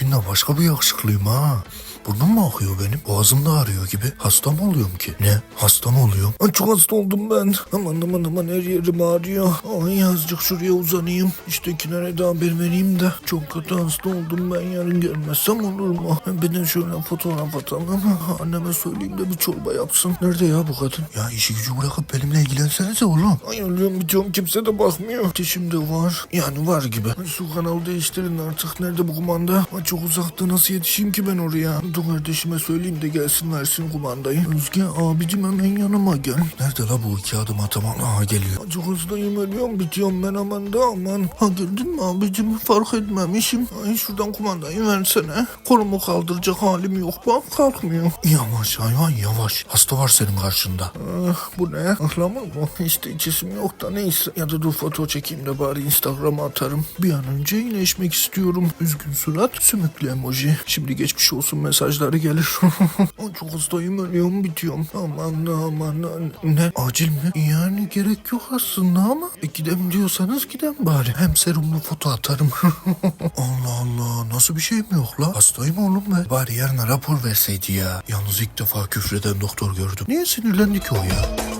bugün başka bir yakışıklıyım ha. Burnum mu akıyor benim? Boğazım da ağrıyor gibi. Hasta mı oluyorum ki? Ne? Hasta mı oluyorum? Ay, çok hasta oldum ben. Aman aman aman her yerim ağrıyor. Ay azıcık şuraya uzanayım. İştekilere de haber vereyim de. Çok kötü hasta oldum ben. Yarın gelmezsem olur mu? Bir de şöyle fotoğraf atalım. Anneme söyleyeyim de bir çorba yapsın. Nerede ya bu kadın? Ya işi gücü bırakıp benimle ilgilensenize oğlum. Ay ölüyorum bitiyorum kimse de bakmıyor. Ateşim de var. Yani var gibi. Ay, Şu kanalı değiştirin artık. Nerede bu kumanda? Ay, çok uzakta nasıl yetişeyim ki ben oraya? Dur kardeşime söyleyeyim de gelsin versin kumandayı. Özge abicim hemen yanıma gel. Nerede la bu iki adım atamam? Aha geliyor. Çok hızlıyım ölüyorum bitiyorum ben aman da aman. Ha geldin mi abicim? Fark etmemişim. Ay şuradan kumandayı versene. Kolumu kaldıracak halim yok bak kalkmıyor. Yavaş hayvan yavaş. Hasta var senin karşında. Ah, bu ne? Ahlamur mu? İşte içesim yok da neyse. Ya da dur foto çekeyim de bari Instagram'a atarım. Bir an önce iyileşmek istiyorum. Üzgün surat, sümüklü emoji. Şimdi geçmiş olsun mesajları gelir. Çok hastayım ölüyorum bitiyorum. Aman aman ne? Acil mi? Yani gerek yok aslında ama e, gidem diyorsanız gidem bari. Hem serumlu foto atarım. Allah Allah nasıl bir şey mi yok la? Hastayım oğlum ben. Bari yarına rapor verseydi ya. Yalnız ilk defa küfreden doktor gördüm. Niye sinirlendi ki o ya?